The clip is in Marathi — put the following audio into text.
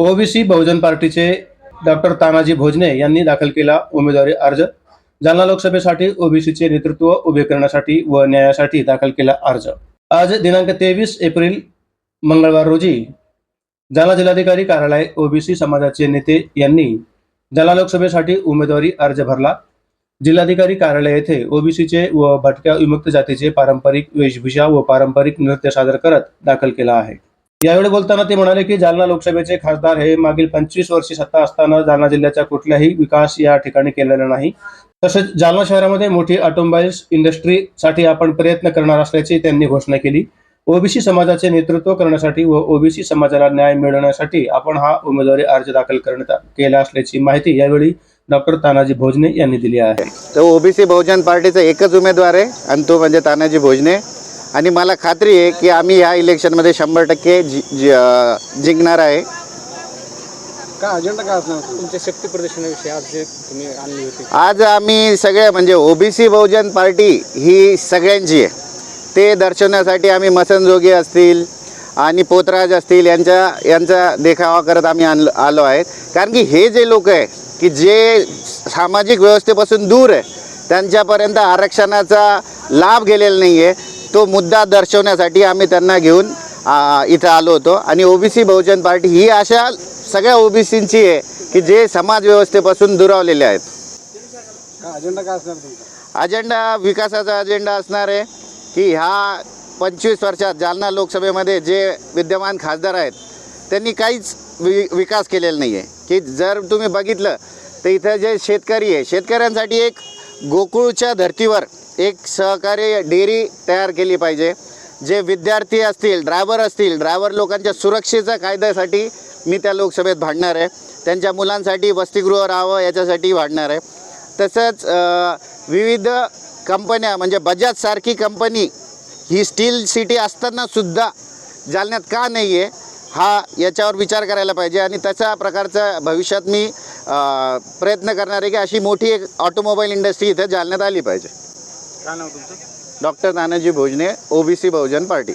ओबीसी बहुजन पार्टीचे डॉक्टर तानाजी भोजने यांनी दाखल केला उमेदवारी अर्ज. जालना लोकसभेसाठी ओबीसीचे नेतृत्व उभे करण्यासाठी व न्यायासाठी दाखल केला अर्ज. आज दिनांक तेवीस एप्रिल मंगळवार रोजी जालना जिल्हाधिकारी कार्यालय ओबीसी समाजाचे नेते यांनी जालना लोकसभेसाठी उमेदवारी अर्ज भरला. जिल्हाधिकारी कार्यालय येथे ओबीसीचे व भटक्या विमुक्त जातीचे पारंपरिक वेशभूषा व पारंपरिक नृत्य सादर करत दाखल केला आहे. यावेळी बोलताना ते म्हणाले की जालना लोकसभेचे खासदार हे मागील पंचवीस वर्षी सत्ता असताना जालना जिल्ह्याचा कुठलाही विकास या ठिकाणी केलेला नाही. तसेच जालना शहरामध्ये मोठी ऑटोमोबाईल्स इंडस्ट्रीसाठी आपण प्रयत्न करणार असल्याची त्यांनी घोषणा केली. ओबीसी समाजाचे नेतृत्व करण्यासाठी व ओबीसी समाजाला न्याय मिळवण्यासाठी आपण हा उमेदवारी अर्ज दाखल करण्यात केला असल्याची माहिती यावेळी डॉक्टर तानाजी भोजने यांनी दिली आहे. तर ओबीसी बहुजन पार्टीचा एकच उमेदवार आहे आणि तो म्हणजे तानाजी भोजने. आणि मला खात्री आहे की आम्ही ह्या इलेक्शनमध्ये शंभर टक्के जि जि- अं, जिंकणार आहे. काय अजेंडा काय असणार? तुमच्या शक्ती प्रदर्शनाविषयी आज जे तुम्ही आणली होती. आज आम्ही सगळे म्हणजे ओबीसी बहुजन पार्टी ही सगळ्यांची आहे. ते दर्शवण्यासाठी आम्ही मसनजोगी असतील आणि पोतराज असतील यांच्या यांचा देखावा करत आम्ही आणलो आलो आहेत. कारण की हे जे लोक आहे की जे सामाजिक व्यवस्थेपासून दूर आहे त्यांच्यापर्यंत आरक्षणाचा लाभ गेलेला नाही आहे तो मुद्दा दर्शवण्यासाठी आम्ही त्यांना घेऊन इथं आलो होतो. आणि ओबीसी बहुजन पार्टी ही अशा सगळ्या ओबीसींची आहे की जे समाज व्यवस्थेपासून दुरावलेले आहेत. अजेंडा काय असणार तुमचा? अजेंडा विकासाचा अजेंडा असणार आहे की ह्या पंचवीस वर्षात जालना लोकसभेमध्ये जे विद्यमान खासदार आहेत त्यांनी काहीच वि विकास केलेला नाही आहे की जर तुम्ही बघितलं तर इथं जे शेतकरी आहे शेतकऱ्यांसाठी एक गोकुळच्या धर्तीवर एक सहकारी डेअरी तयार केली पाहिजे. जे विद्यार्थी असतील ड्रायव्हर असतील ड्रायव्हर लोकांच्या सुरक्षेच्या कायद्यासाठी मी त्या लोकसभेत भांडणार आहे. त्यांच्या मुलांसाठी वसतिगृह राहावं याच्यासाठी भांडणार आहे. तसंच विविध कंपन्या म्हणजे बजाजसारखी कंपनी ही स्टील सिटी असताना सुद्धा जालन्यात का नाही आहे हा याच्यावर विचार करायला पाहिजे. आणि तशा प्रकारचा भविष्यात मी प्रयत्न करणार आहे की अशी मोठी एक ऑटोमोबाईल इंडस्ट्री इथं जालन्यात आली पाहिजे. काय नाव तुमचं? Doctor Tanaji Bhojane OBC Bahujan party.